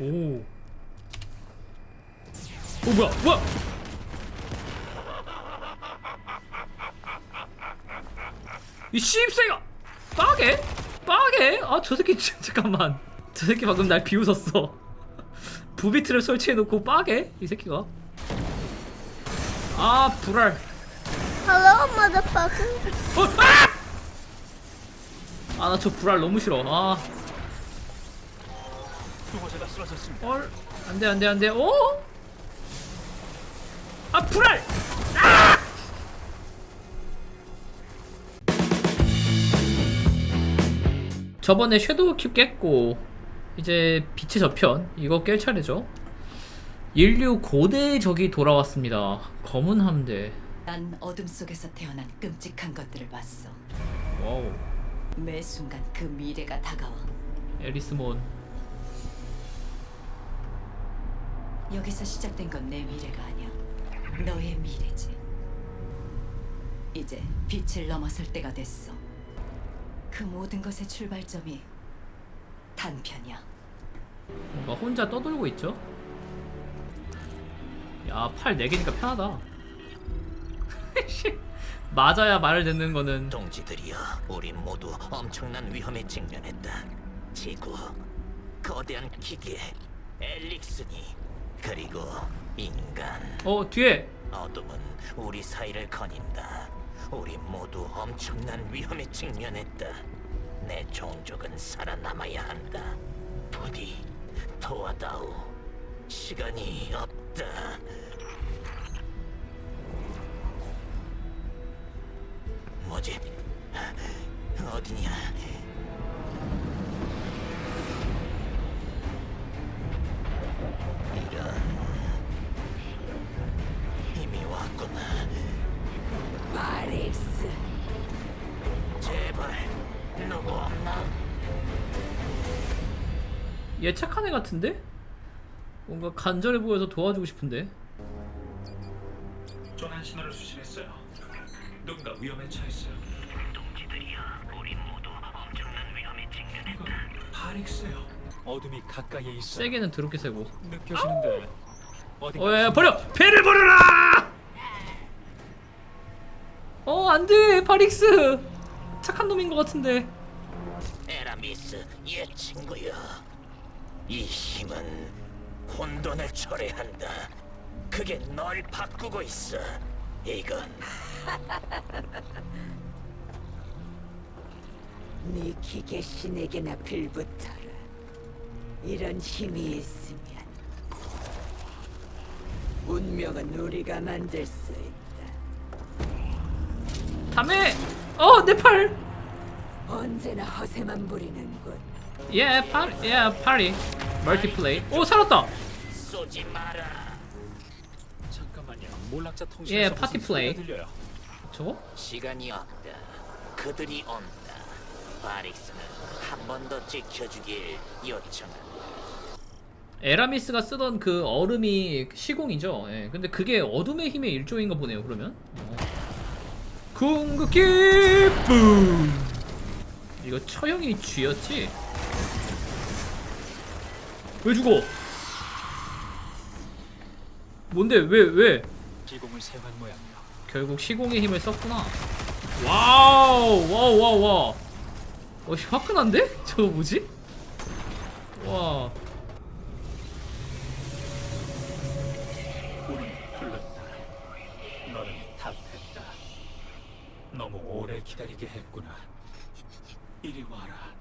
오. 오 뭐야 뭐야? 이 씹새가 빠게? 빠게? 아 저 새끼 진- 잠깐만 저 새끼 방금 날 비웃었어 부비트를 설치해놓고 빠게? 이 새끼가 아 불알 Hello, motherfucker. 어, 아! 아나 저 불알 너무 싫어 아 쓰러졌습니다. 헐 안돼 안돼 안돼 어? 아 불알 아! 저번에 섀도우 큐 깼고 이제 빛의 저편 이거 깰 차례죠 인류 고대 적이 돌아왔습니다 검은 함대 난 어둠 속에서 태어난 끔찍한 것들을 봤어. 와우 매 순간 그 미래가 다가와. 에리스몬 여기서 시작된 건 내 미래가 아니야. 너의 미래지. 이제 빛을 넘어설 때가 됐어. 그 모든 것의 출발점이 단편이야. 뭔가 혼자 떠돌고 있죠? 야, 팔 4개니까 편하다. 맞아야 말을 듣는 거는 동지들이여, 우리 모두 엄청난 위험에 직면했다. 지구, 거대한 기계, 엘릭슨이 그리고 인간, 어, 뒤에 어둠은 우리 사이를 거닌다. 우리 모두 엄청난 위험에 직면했다. 내 종족은 살아남아야 한다. 부디 도와다오. 시간이 없다. 뭐지? 어디냐? 얘 착한 애 같은데? 뭔가 간절해 보여서 도와주고 싶은데. 전환 신호를 수신했어요. 누군가 위험에 처했어요. 동지들이여, 우리 모두 엄청난 위험에 직면했다. 파릭스요. 어둠이 가까이에 있어. 세게는 더럽게 세고. 느껴지는데. 어디? 어, 야, 야, 버려! 배를 버려라! 어, 안 돼! 파릭스! 착한 놈인 것 같은데. 에라미스, 얘 친구여. 이 힘은 혼돈을 초래한다. 그게 널 바꾸고 있어. 이건 네 기계 신에게나 빌붙어라. 이런 힘이 있으면 운명은 우리가 만들 수 있다. 다음에! 어, 내 팔! 언제나 허세만 부리는군. 예, 파, 예, 파리. 멀티플레이. 오, 살았다! 쏘지 마라. 잠깐만요. 몰락자 통신. 예, 파티 플레이. 저거? 시간이 없다. 그들이 온다. 바릭스는 한 번 더 지켜주길 요청한다. 에라미스가 쓰던 그 얼음이 시공이죠. 예, 근데 그게 어둠의 힘의 일종인가 보네요. 그러면 어. 궁극기 뿜. 이거 처형이 쥐였지? 왜 죽어? 뭔데 왜 왜? 지공을 사용한 모양이요. 결국 시공의 힘을 썼구나. 와우 와우 와우 와. 어 씨, 화끈한데? 저거 뭐지? 와. 우리 불렀다. 너는 답했다. 너무 오래 기다리게 했구나. 이리 와라.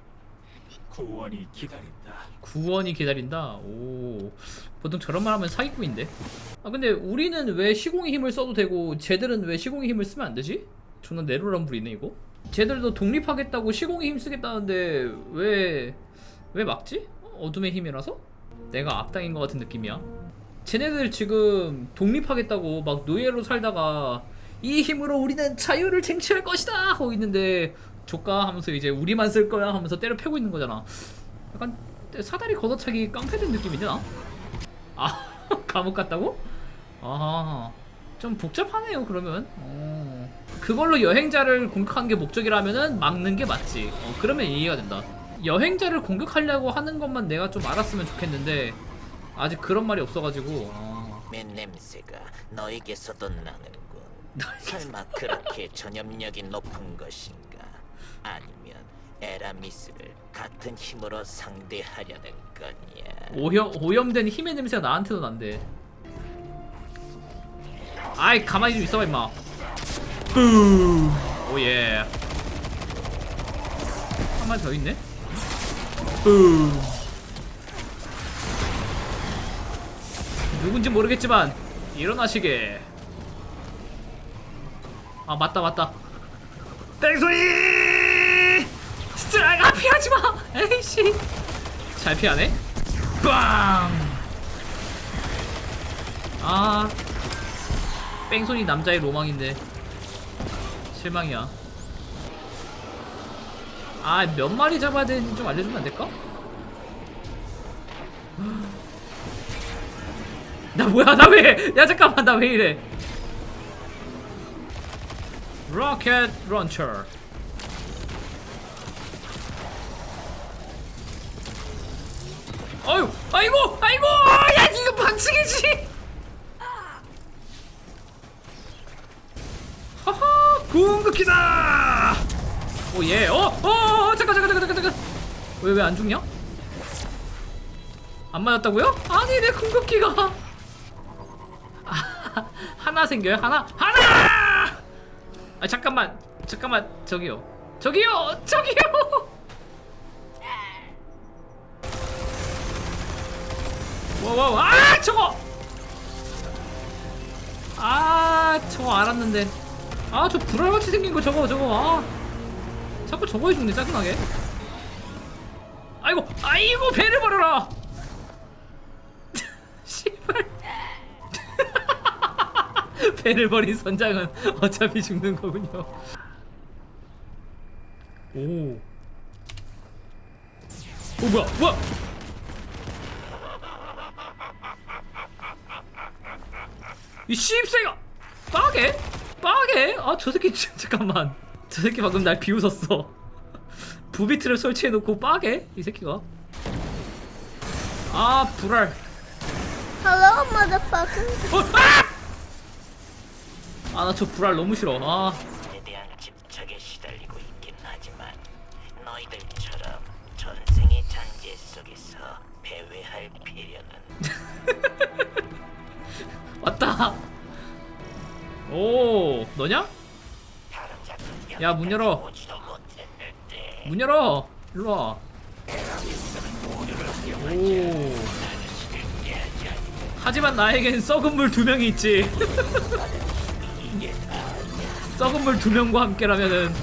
구원이 기다린다. 구원이 기다린다. 오. 보통 저런 말 하면 사기꾼인데. 아 근데 우리는 왜 시공의 힘을 써도 되고 쟤들은 왜 시공의 힘을 쓰면 안 되지? 존나 내로란 불이네 이거. 쟤들도 독립하겠다고 시공의 힘 쓰겠다는데 왜 왜 막지? 어둠의 힘이라서? 내가 악당인 것 같은 느낌이야. 쟤네들 지금 독립하겠다고 막 노예로 살다가 이 힘으로 우리는 자유를 쟁취할 것이다 하고 있는데 조까 하면서 이제 우리만 쓸 거야 하면서 때려 패고 있는 거잖아. 약간 사다리 걷어차기 깡패된 느낌이냐? 나? 아 감옥 갔다고? 아하 좀 복잡하네요 그러면 어. 그걸로 여행자를 공격한 게 목적이라면은 막는 게 맞지 어, 그러면 이해가 된다 여행자를 공격하려고 하는 것만 내가 좀 알았으면 좋겠는데 아직 그런 말이 없어가지고 어. 맨 냄새가 너에게서도 나는군. 설마 그렇게 전염력이 높은 것인가? 아니면 에라미스를 같은 힘으로 상대하려는 거냐? 오염 오염된 힘의 냄새가 나한테도 난대. 아이 가만히 좀 있어봐 임마. 뿜. 오예. 한 마리 더 있네. 뿜. 누군지 모르겠지만 일어나시게. 아 맞다 맞다. 땡소이. 아, 피하지 마. 에이씨. 잘 피하네. 빵! 아 뺑소니 남자의 로망인데 실망이야 아 몇 마리 잡아야 되는지 좀 알려주면 안 될까? 나 뭐야 나 왜? 야 잠깐만 나 왜 이래? 로켓 런처 어유, 아이고, 아이고, 야 이거 방식이지. 하하, 궁극기다. 오 예, 어, 어, 어, 잠깐, 잠깐, 잠깐, 잠깐, 잠깐. 왜 왜 안 죽냐? 안 맞았다고요? 아니 내 궁극기가 아, 하나 생겨요? 하나, 하나. 아 잠깐만, 잠깐만, 저기요, 저기요, 저기요. 와와와. 아 저거! 아 저거 알았는데. 아 저 불알같이 생긴 거 저거 저거. 아. 자꾸 저거 해주네 짜증나게. 아이고 아이고 배를 버려라. 씨발. 배를 버린 선장은 어차피 죽는 거군요. 오. 오 뭐야 뭐야 이 씹새가 빠게? 빠게? 아저 새끼 진- 잠깐만 저 새끼 방금 날 비웃었어 부비트를 설치해놓고 빠게? 이 새끼가 아 불알 Hello, motherfucker. 어, 아! 아나 저 불알 너무 싫어 아 에 대한 집착에 시달리고 있긴 하지만 너희들처럼 전생의 잔재 속에서 배회할 필요는 왔다. 오 너냐? 야, 문 열어. 문 열어. 일로 와. 오. 하지만 나에겐 썩은 물 두 명이 있지. 썩은 물 두 명과 함께라면은.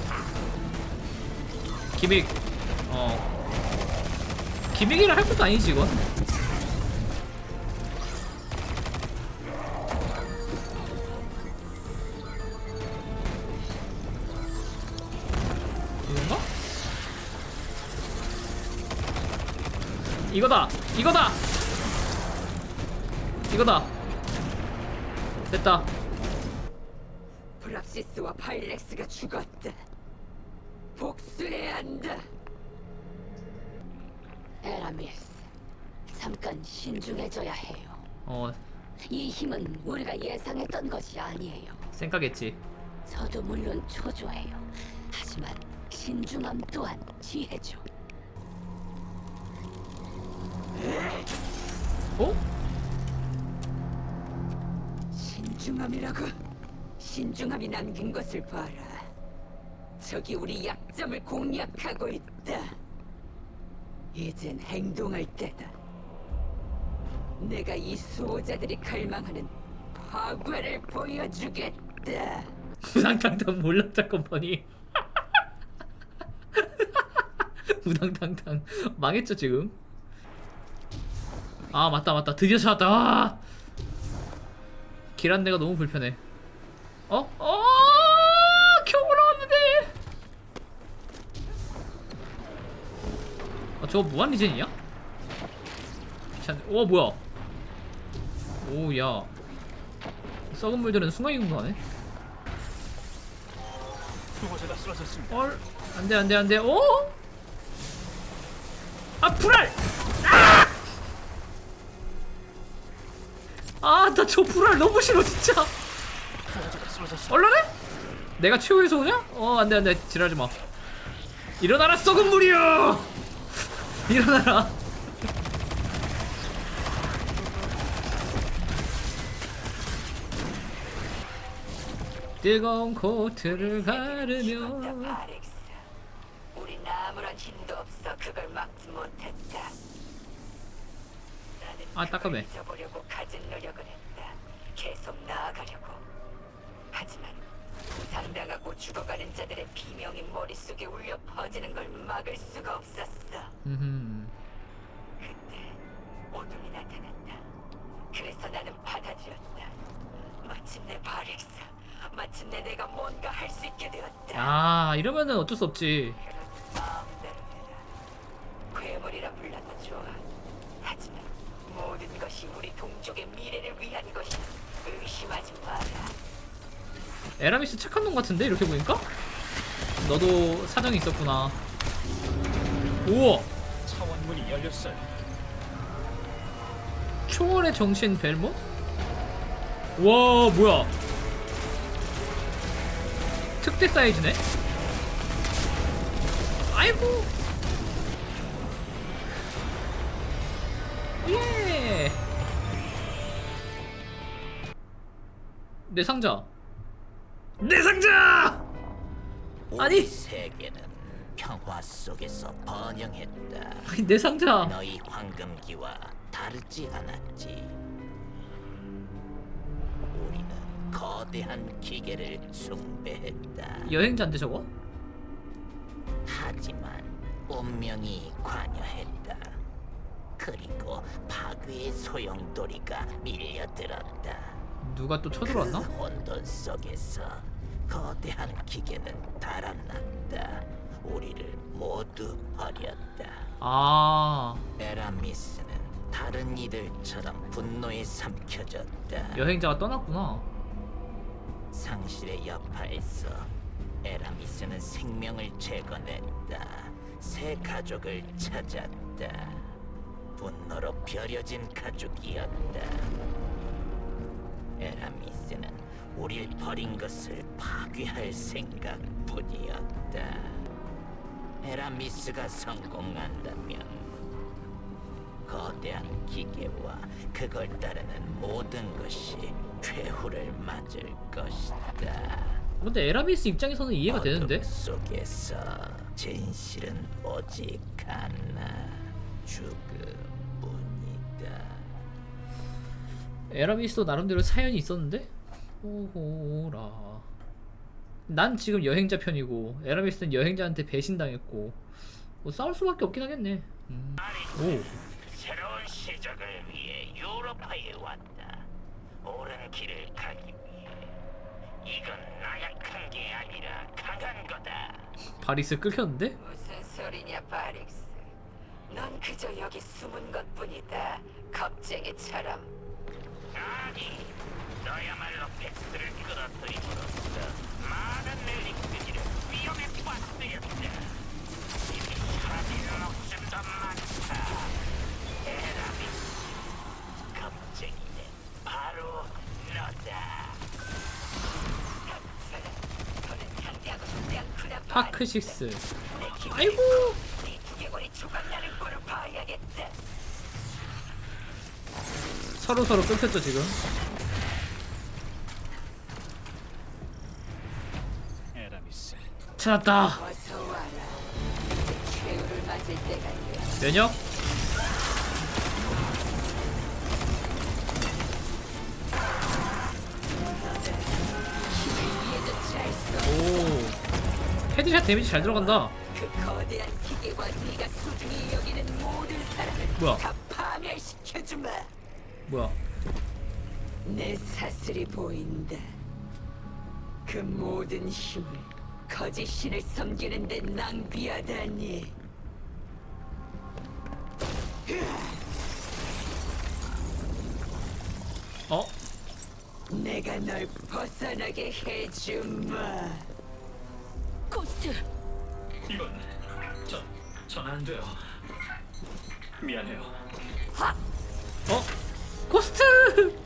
기믹. 어. 기믹이라 할 것도 아니지 이건 이거다 이거다 이거다 됐다 브락시스와 파일렉스가 죽었다. 복수해야 한다. 에라미스, 잠깐 신중해져야 해요. 어 이 힘은 우리가 예상했던 것이 아니에요. 생각했지 저도 물론 초조해요. 하지만 신중함 또한 지혜죠. 어? 신중함이라고? 신중함이 남긴 것을 봐라. 저기 우리 약점을 공략하고 있다. 이젠 행동할 때다. 내가 이 수호자들이 갈망하는 파괴를 보여주겠다. 우당탕탕 몰락자 컴퍼니 우당탕탕 망했죠 지금 아 맞다 맞다 드디어 찾았다 아! 길 안내가 너무 불편해 어? 어! 겨우 올라왔는데 아 저거 무한 리젠이야? 귀찮네 오 뭐야 오야 썩은 물들은 순간 이동도하네 수호자가 쓰러졌습니다. 헐 안돼 안돼 안돼 어? 아 불알 아 나 저 불알 너무 싫어 진짜 얼른해? 내가 최후의 소냐? 어 안 돼 안 돼 지랄지 마 일어나라 썩은 물이여 일어나라 뜨거운 코트를 가르며. 우린 아무런 힘도 없어 그걸 막지 못했다. 아, 따끔해. 잊어보려고 가진 노력을 했다. 계속 나아가려고. 하지만 상당하고 죽어가는 자들의 비명이 머릿속에 울려 퍼지는 걸 막을 수가 없었어. 음흠. 그때 어둠이 나타났다. 그래서 나는 받아들였다. 마침내 바렉스. 마침내 내가 뭔가 할 수 있게 되었다. 아 이러면은 어쩔 수 없지 마음대로 해라. 괴물이라 불러도 좋아. 하지만 모든 것이 우리 동족의 미래를 위한 것이다. 의심하지 마라. 에라미스 착한 놈 같은데 이렇게 보니까? 너도 사정이 있었구나 우와 차원문이 열렸어요. 초월의 정신 벨모? 와 뭐야 특대 사이즈네? 아이고 내 상자 내 상자 아니 우리 세계는 평화 속에서 번영했다. 아니, 내 상자 너희 황금기와 다르지 않았지. 우리는 거대한 기계를 숭배했다. 여행자인데 저거? 하지만 운명이 관여했다. 그리고 파괴의 소용돌이가 밀려들었다. 누가 또 쳐들어왔나? 그 혼돈 속에서 거대한 기계는 달아났다. 우리를 모두 버렸다. 아 에라미스는 다른 이들처럼 분노에 삼켜졌다. 여행자가 떠났구나 상실의 여파에서 에라미스는 생명을 재건했다. 새 가족을 찾았다. 분노로 벼려진 가족이었다. 에라미스는 우릴 버린 것을 파괴할 생각뿐이었다. 에라미스가 성공한다면 거대한 기계와 그걸 따르는 모든 것이 최후를 맞을 것이다. 근데 에라미스 입장에서는 이해가 되는데? 어둠 속에서 진실은 오직 하나 죽음뿐이다. 에라미스도 나름대로 사연이 있었는데? 오호라 난 지금 여행자 편이고 에라미스는 여행자한테 배신당했고 뭐 싸울 수밖에 없긴 하겠네 음. 오 새로운 시작을 위해 유로파에 왔다. 옳은 길을 가기 위해. 이건 나약한 게 아니라 강한 거다. 바리스 끌켰는데? 무슨 소리냐, 바릭스. 넌 그저 여기 숨은 것뿐이다. 겁쟁이처럼. 아니, 너야말로 팩스를 끌어들임으로써 많은 릴리크들을 위험에 빠뜨렸다. 이미 사라진 목숨도 많다. 에라미스, 겁쟁이는 바로 너다. 너는 상대하고 싶지 않구나, 파크식스. 아이고 서로서로 끊겼죠 지금. 찾았다. 면역 오 헤드샷 데미지 잘 들어간다 뭐야? 뭐야 내 사슬이 보인다. 그 모든 힘을 거짓 신을 섬기는 데 낭비하다니. 어? 내가 널 벗어나게 해주마. 고스트 이건 전, 전 안 돼요. 미안해요. 어? 코스트!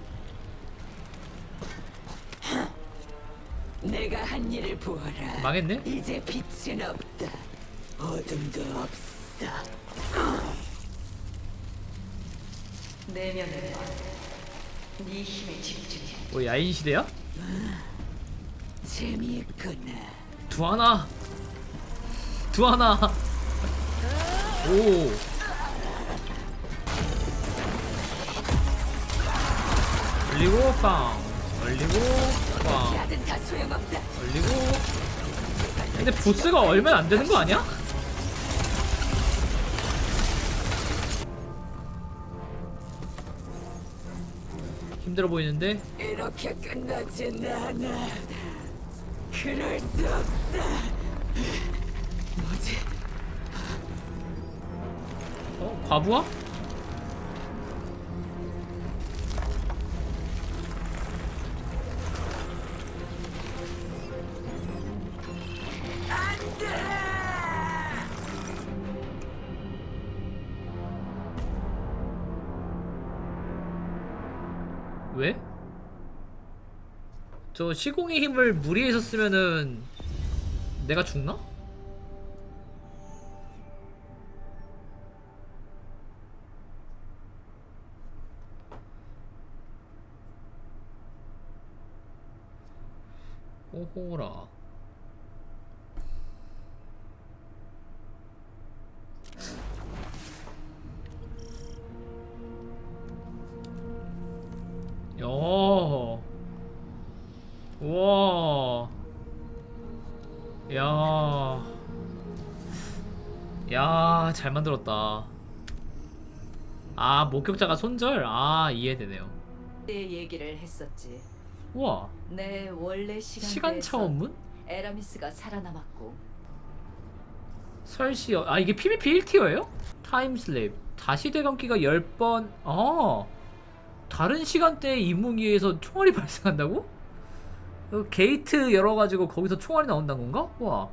내가 한 일을 보아라. 망했네? 이제 빛은 없다. 어둠도 없어. 내면을 네 힘에 집중해. 뭐 야인 시대야? 재미있구나. 두하나 두하나 오 올리고 빵 올리고 빵. 올리고 근데 보스가 얼면 안 되는 거 아니야? 힘들어 보이는데 이렇게 끝나진 않아. 그럴 수 없어. 뭐지? 어 과부하? 저 시공의 힘을 무리해서 쓰면은 내가 죽나? 오호라 잘 만들었다. 아, 목격자가 손절? 아, 이해되네요. 내 얘기를 했었지. 우와, 내 원래 시간 시간 차원문? 에라미스가 살아남았고 설시, 아, 이게 PVP 1티어예요? 타임슬립. 다시 대감기가 10번, 아, 다른 시간대의 이무기에서 총알이 발생한다고? 어, 게이트 열어가지고 거기서 총알이 나온다는 건가? 우와.